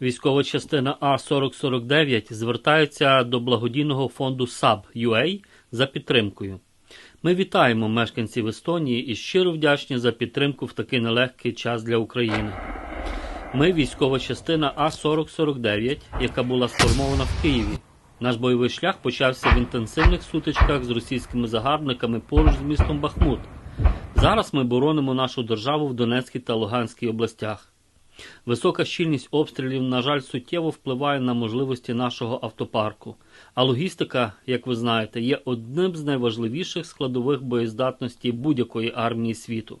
Військова частина А4049 звертається до благодійного фонду SAB.UA за підтримкою. Ми вітаємо мешканців Естонії і щиро вдячні за підтримку в такий нелегкий час для України. Ми військова частина А4049, яка була сформована в Києві. Наш бойовий шлях почався в інтенсивних сутичках з російськими загарбниками поруч з містом Бахмут. Зараз ми боронимо нашу державу в Донецькій та Луганській областях. Висока щільність обстрілів, на жаль, суттєво впливає на можливості нашого автопарку. А логістика, як ви знаєте, є одним з найважливіших складових боєздатності будь-якої армії світу.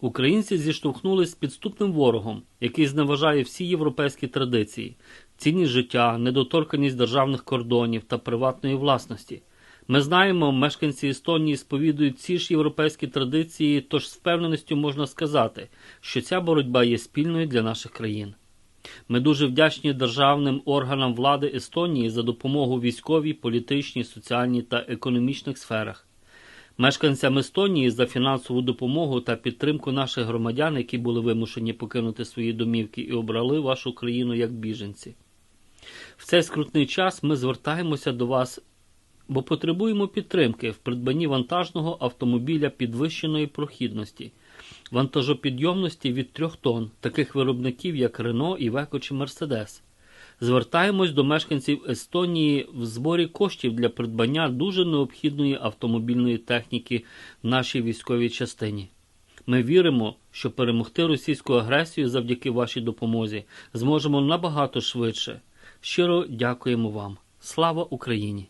Українці зіштовхнулись з підступним ворогом, який зневажає всі європейські традиції, цінність життя, недоторканість державних кордонів та приватної власності. Ми знаємо, мешканці Естонії сповідують ці ж європейські традиції, тож з впевненістю можна сказати, що ця боротьба є спільною для наших країн. Ми дуже вдячні державним органам влади Естонії за допомогу військовій, політичній, соціальній та економічних сферах. Мешканцям Естонії за фінансову допомогу та підтримку наших громадян, які були вимушені покинути свої домівки і обрали вашу країну як біженці. В цей скрутний час ми звертаємося до вас, бо потребуємо підтримки в придбанні вантажного автомобіля підвищеної прохідності, вантажопідйомності від 3 тонн, таких виробників як Рено, Івеко чи Мерседес. Звертаємось до мешканців Естонії в зборі коштів для придбання дуже необхідної автомобільної техніки в нашій військовій частині. Ми віримо, що перемогти російську агресію завдяки вашій допомозі зможемо набагато швидше. Щиро дякуємо вам. Слава Україні!